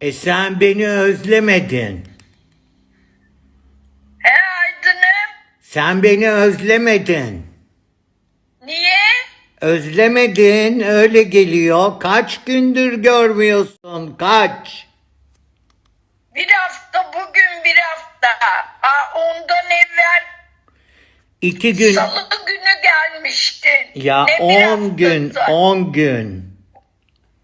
E sen beni özlemedin. He Aydın'ım. Sen beni özlemedin. Niye? Özlemedin öyle geliyor. Kaç gündür görmüyorsun kaç? Bir hafta bugün bir hafta. Aa, ondan evvel İki gün salı günü gelmiştin. ya Ne on gün on gün.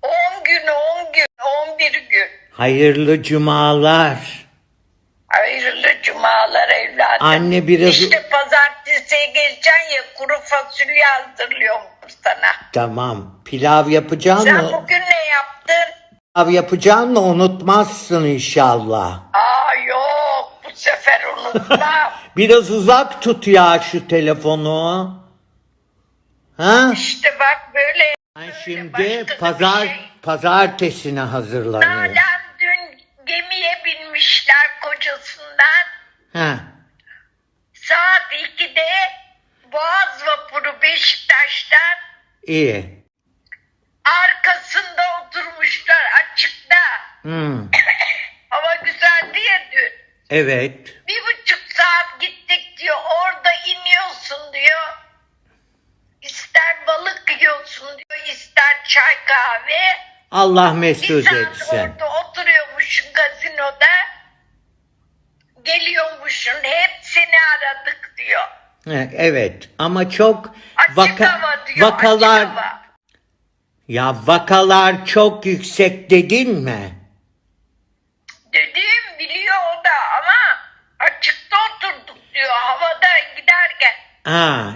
On gün, on gün, on bir gün. Hayırlı cumalar. Hayırlı cumalar evladım. Anne biraz İşte pazartesiye geleceksin ya kuru fasulye hazırlıyorum sana. tamam pilav yapacaksın Sen mı? bugün ne yaptın? Pilav yapacaksın mı unutmazsın inşallah. Aa yok bu sefer unutmam. Biraz uzak tut ya şu telefonu. Ha? işte bak böyle. Ben şimdi pazar şey. pazartesine hazırlanıyorum. Gemiye kocasından. Ha. Saat 2'de Boğaz vapuru Beşiktaş'tan iyi. arkasında oturmuşlar açıkta. Hmm. Hava güzeldi ya dün. Evet. Bir buçuk saat gittik diyor. Orada iniyorsun diyor. İster balık yiyorsun diyor. ister çay kahve. Allah Bir mesut saat etsin. orada oturuyormuşsun gazinoda. Geliyormuşsun. Hep seni aradık diyor. Evet ama çok Açık vaka, hava diyor. vakalar Açık hava. ya vakalar çok yüksek dedin mi? Dediğim biliyor o da ama açıkta oturduk diyor havada giderken. Ha,